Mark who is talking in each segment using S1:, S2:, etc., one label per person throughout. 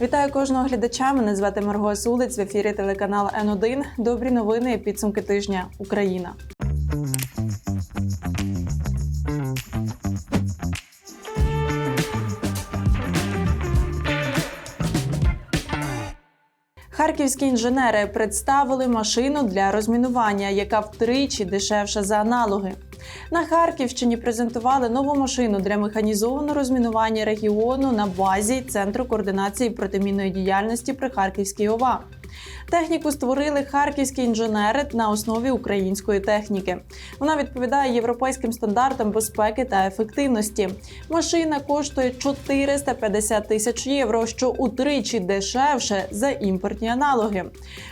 S1: Вітаю кожного глядача. Мене звати Марго Сулиць в ефірі телеканал Н1. Добрі новини. Підсумки тижня. Україна. Харківські інженери представили машину для розмінування, яка втричі дешевша за аналоги. На Харківщині презентували нову машину для механізованого розмінування регіону на базі Центру координації протимінної діяльності при Харківській ОВА. Техніку створили харківські інженери на основі української техніки. Вона відповідає європейським стандартам безпеки та ефективності. Машина коштує 450 тисяч євро, що утричі дешевше за імпортні аналоги.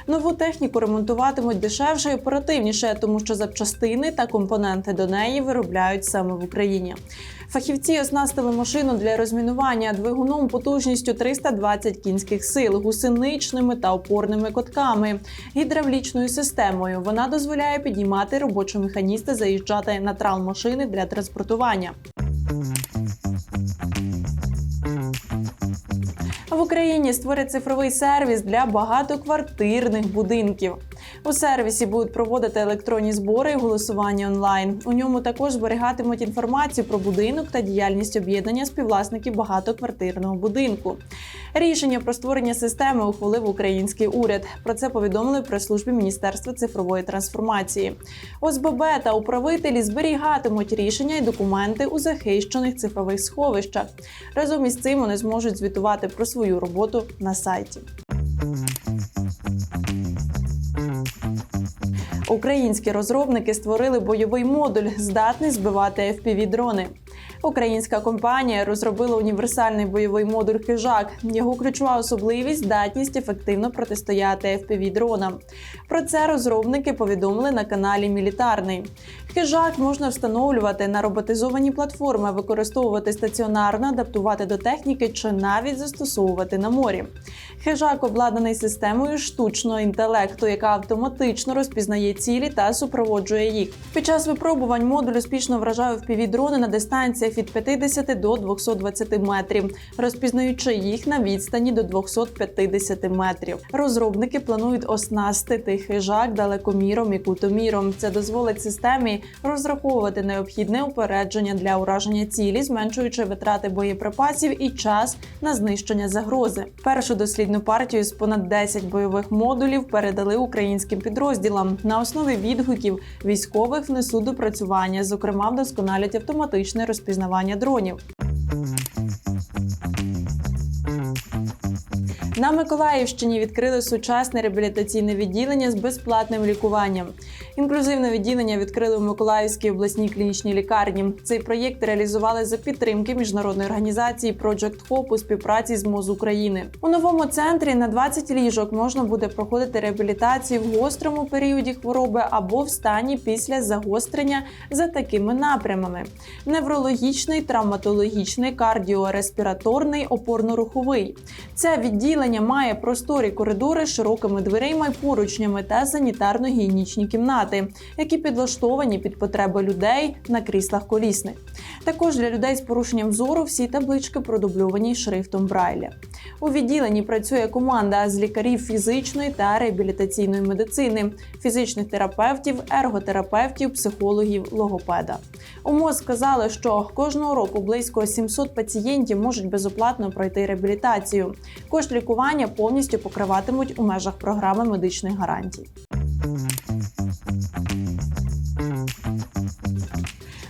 S1: Нову техніку ремонтуватимуть дешевше і оперативніше, тому що запчастини та компоненти до неї виробляють саме в Україні. Фахівці оснастили машину для розмінування двигуном потужністю 320 кінських сил, гусеничними та опорними котками, гідравлічною системою. Вона дозволяє підіймати робочі механісти, заїжджати на трал машини для транспортування. В Україні створять цифровий сервіс для багатоквартирних будинків. У сервісі будуть проводити електронні збори і голосування онлайн. У ньому також зберігатимуть інформацію про будинок та діяльність об'єднання співвласників багатоквартирного будинку. Рішення про створення системи ухвалив український уряд. Про це повідомили при службі Міністерства цифрової трансформації. ОСББ та управителі зберігатимуть рішення і документи у захищених цифрових сховищах. Разом із цим вони зможуть звітувати про свою роботу на сайті. Українські розробники створили бойовий модуль, здатний збивати fpv дрони. Українська компанія розробила універсальний бойовий модуль хижак. Його ключова особливість здатність ефективно протистояти fpv дронам. Про це розробники повідомили на каналі Мілітарний. Хижак можна встановлювати на роботизовані платформи, використовувати стаціонарно, адаптувати до техніки чи навіть застосовувати на морі. Хижак обладнаний системою штучного інтелекту, яка автоматично розпізнає цілі та супроводжує їх. Під час випробувань модуль успішно вражає впівдрони на дистанціях від 50 до 220 метрів, розпізнаючи їх на відстані до 250 метрів. Розробники планують оснастити хижак далекоміром і кутоміром. Це дозволить системі розраховувати необхідне упередження для ураження цілі, зменшуючи витрати боєприпасів і час на знищення загрози. Першу дослідну партію з понад 10 бойових модулів передали українським підрозділам на основі відгуків військових внесуть допрацювання, зокрема вдосконалять автоматичне розпізнавання дронів. На Миколаївщині відкрили сучасне реабілітаційне відділення з безплатним лікуванням. Інклюзивне відділення відкрили у Миколаївській обласній клінічній лікарні. Цей проєкт реалізували за підтримки міжнародної організації Project Hope у співпраці з МОЗ України. У новому центрі на 20 ліжок можна буде проходити реабілітацію в гострому періоді хвороби або в стані після загострення за такими напрямами: неврологічний, травматологічний, кардіореспіраторний, опорно-руховий. Це відділення має просторі коридори з широкими дверима й поручнями та санітарно-гігієнічні кімнати, які підлаштовані під потреби людей на кріслах колісних. Також для людей з порушенням зору всі таблички продубльовані шрифтом Брайля. У відділенні працює команда з лікарів фізичної та реабілітаційної медицини, фізичних терапевтів, ерготерапевтів, психологів, логопеда. У МОЗ сказали, що кожного року близько 700 пацієнтів можуть безоплатно пройти реабілітацію. Кошт лікування повністю покриватимуть у межах програми медичних гарантій.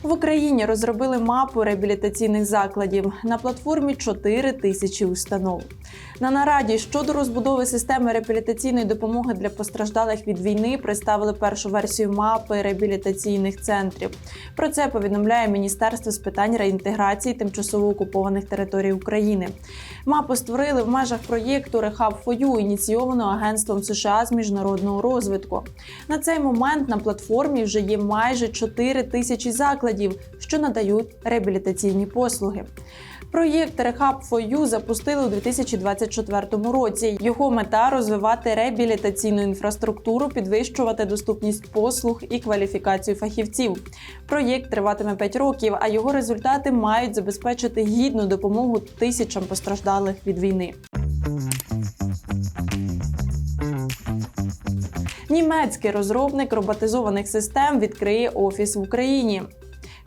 S1: В Україні розробили мапу реабілітаційних закладів на платформі 4 тисячі установ. На нараді щодо розбудови системи реабілітаційної допомоги для постраждалих від війни представили першу версію мапи реабілітаційних центрів. Про це повідомляє Міністерство з питань реінтеграції тимчасово окупованих територій України. Мапу створили в межах проєкту Rehab for You, ініційованого Агентством США з міжнародного розвитку. На цей момент на платформі вже є майже 4 тисячі закладів, що надають реабілітаційні послуги. Проєкт Rehab for You запустили у 2024 році. Його мета розвивати реабілітаційну інфраструктуру, підвищувати доступність послуг і кваліфікацію фахівців. Проєкт триватиме 5 років, а його результати мають забезпечити гідну допомогу тисячам постраждалих від війни. Німецький розробник роботизованих систем відкриє офіс в Україні.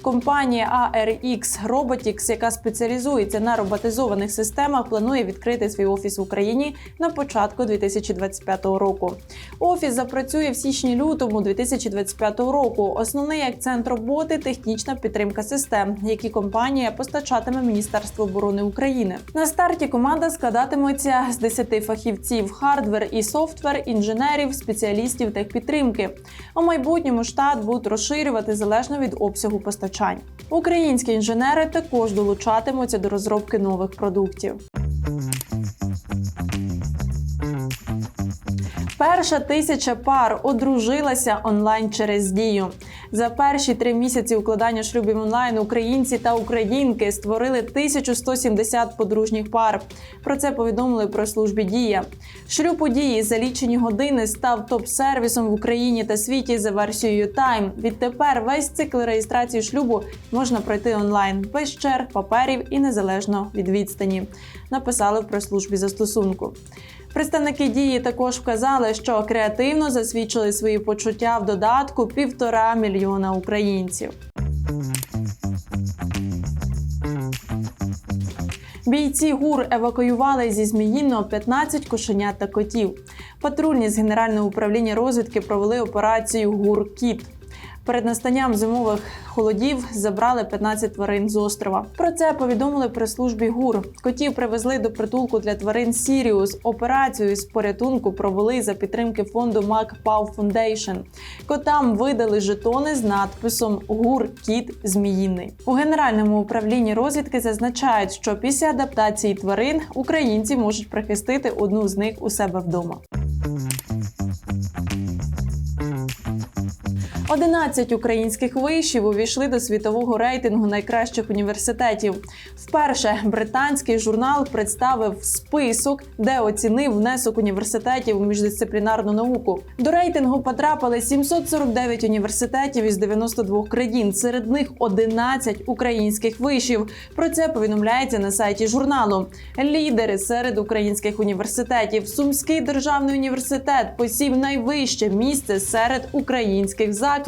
S1: Компанія ARX Robotics, яка спеціалізується на роботизованих системах, планує відкрити свій офіс в Україні на початку 2025 року. Офіс запрацює в січні-лютому 2025 року. Основний акцент роботи технічна підтримка систем, які компанія постачатиме Міністерство оборони України. На старті команда складатиметься з 10 фахівців хардвер і софтвер, інженерів, спеціалістів техпідтримки. У майбутньому штат будуть розширювати залежно від обсягу постачання. Українські інженери також долучатимуться до розробки нових продуктів. Перша тисяча пар одружилася онлайн через дію. За перші три місяці укладання шлюбів онлайн українці та українки створили 1170 подружніх пар. Про це повідомили про службі Дія. Шлюб у дії за лічені години став топ-сервісом в Україні та світі за версією Time. Відтепер весь цикл реєстрації шлюбу можна пройти онлайн без черг, паперів і незалежно від відстані. Написали в прес-службі застосунку. Представники дії також вказали, що креативно засвідчили свої почуття в додатку півтора мільйона українців. Бійці ГУР евакуювали зі Зміїного 15 кошенят та котів. Патрульні з Генерального управління розвідки провели операцію ГУР Кіт. Перед настанням зимових холодів забрали 15 тварин з острова. Про це повідомили при службі ГУР. Котів привезли до притулку для тварин Сіріус. Операцію з порятунку провели за підтримки фонду MacPaw Foundation. Котам видали жетони з надписом ГУР Кіт Зміїний. У генеральному управлінні розвідки зазначають, що після адаптації тварин українці можуть прихистити одну з них у себе вдома. 11 українських вишів увійшли до світового рейтингу найкращих університетів. Вперше британський журнал представив список, де оцінив внесок університетів у міждисциплінарну науку. До рейтингу потрапили 749 університетів із 92 країн. Серед них 11 українських вишів. Про це повідомляється на сайті журналу. Лідери серед українських університетів. Сумський державний університет посів найвище місце серед українських закладів.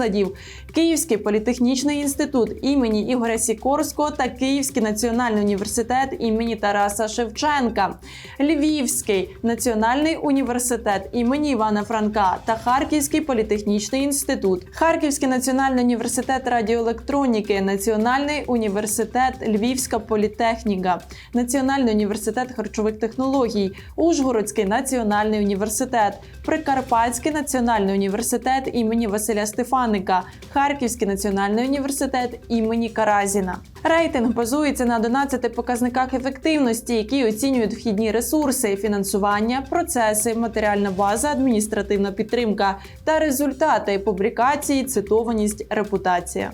S1: Київський політехнічний інститут імені Ігоря Сікорського та Київський національний університет імені Тараса Шевченка, Львівський національний університет імені Івана Франка та Харківський політехнічний інститут, Харківський національний університет радіоелектроніки, Національний університет Львівська політехніка, Національний університет харчових технологій, Ужгородський національний університет, Прикарпатський національний університет імені Василя Стефаника, Харківський національний університет імені Каразіна. Рейтинг базується на 11 показниках ефективності, які оцінюють вхідні ресурси, фінансування, процеси, матеріальна база, адміністративна підтримка та результати публікації, цитованість, репутація.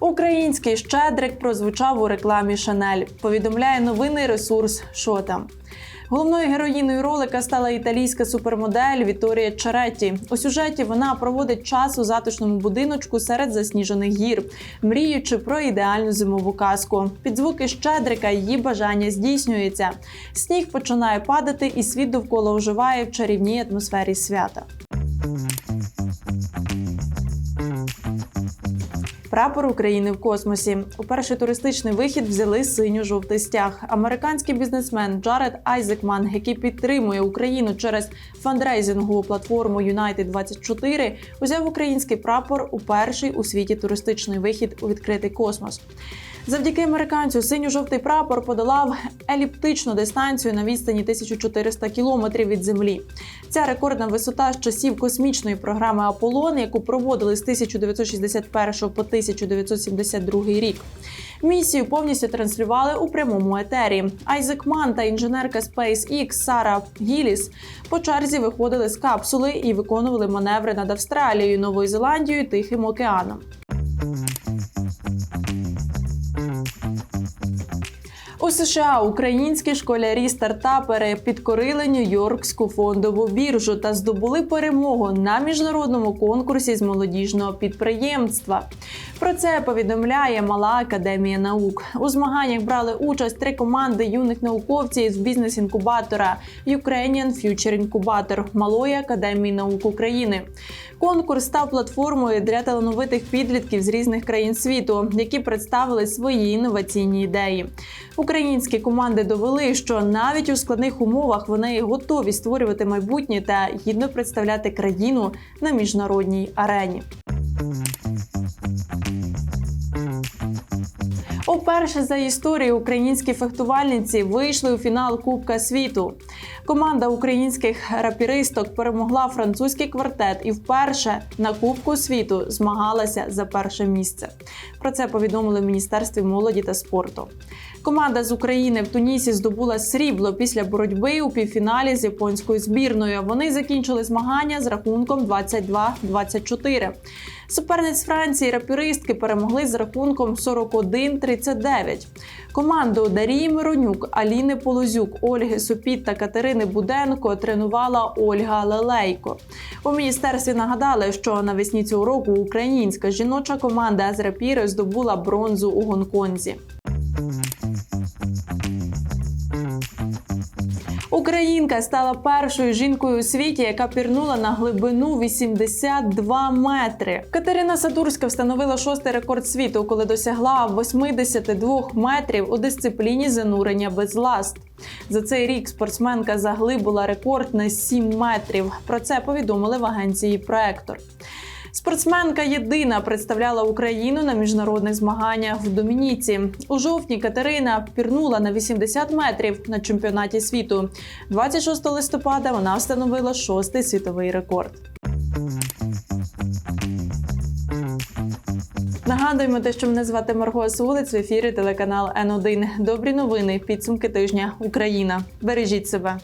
S1: Український щедрик прозвучав у рекламі Шанель. Повідомляє новинний ресурс «Що там?». Головною героїною ролика стала італійська супермодель Віторія Чаретті. У сюжеті вона проводить час у затишному будиночку серед засніжених гір, мріючи про ідеальну зимову казку. Під звуки щедрика її бажання здійснюється. Сніг починає падати, і світ довкола оживає в чарівній атмосфері свята. Прапор України в космосі у перший туристичний вихід взяли синьо-жовтий стяг. Американський бізнесмен Джаред Айзекман, який підтримує Україну через фандрейзингову платформу United 24 узяв український прапор у перший у світі туристичний вихід у відкритий космос. Завдяки американцю синьо-жовтий прапор подолав еліптичну дистанцію на відстані 1400 кілометрів від землі. Ця рекордна висота з часів космічної програми Аполлон, яку проводили з 1961 по 1972 рік. Місію повністю транслювали у прямому етері. Айзек Ман та інженерка SpaceX Сара Гіліс по черзі виходили з капсули і виконували маневри над Австралією, Новою Зеландією, Тихим океаном. У США українські школярі-стартапери підкорили Нью-Йоркську фондову біржу та здобули перемогу на міжнародному конкурсі з молодіжного підприємства. Про це повідомляє Мала Академія наук. У змаганнях брали участь три команди юних науковців з бізнес-інкубатора Ukrainian Future Incubator Малої академії наук України. Конкурс став платформою для талановитих підлітків з різних країн світу, які представили свої інноваційні ідеї. Українські команди довели, що навіть у складних умовах вони готові створювати майбутнє та гідно представляти країну на міжнародній арені. Уперше за історію українські фехтувальниці вийшли у фінал Кубка світу. Команда українських рапіристок перемогла французький квартет і вперше на Кубку світу змагалася за перше місце. Про це повідомили в Міністерстві молоді та спорту. Команда з України в Тунісі здобула срібло після боротьби у півфіналі з японською збірною. Вони закінчили змагання з рахунком 22-24. Суперниць Франції рапіристки перемогли з рахунком 41-39. Команду Дарії Миронюк, Аліни Полозюк, Ольги Сопіт та Катерини Буденко тренувала Ольга Лелейко. У міністерстві нагадали, що навесні цього року українська жіноча команда з рапіри здобула бронзу у Гонконзі. Українка стала першою жінкою у світі, яка пірнула на глибину 82 метри. Катерина Садурська встановила шостий рекорд світу, коли досягла 82 метрів у дисципліні занурення без ласт. За цей рік спортсменка заглибила рекорд на 7 метрів. Про це повідомили в агенції Проектор. Спортсменка єдина представляла Україну на міжнародних змаганнях в Домініці. У жовтні Катерина пірнула на 80 метрів на чемпіонаті світу. 26 листопада вона встановила шостий світовий рекорд. Нагадуємо те, що мене звати Марго Сулиць в ефірі телеканал Н1. Добрі новини. Підсумки тижня. Україна. Бережіть себе.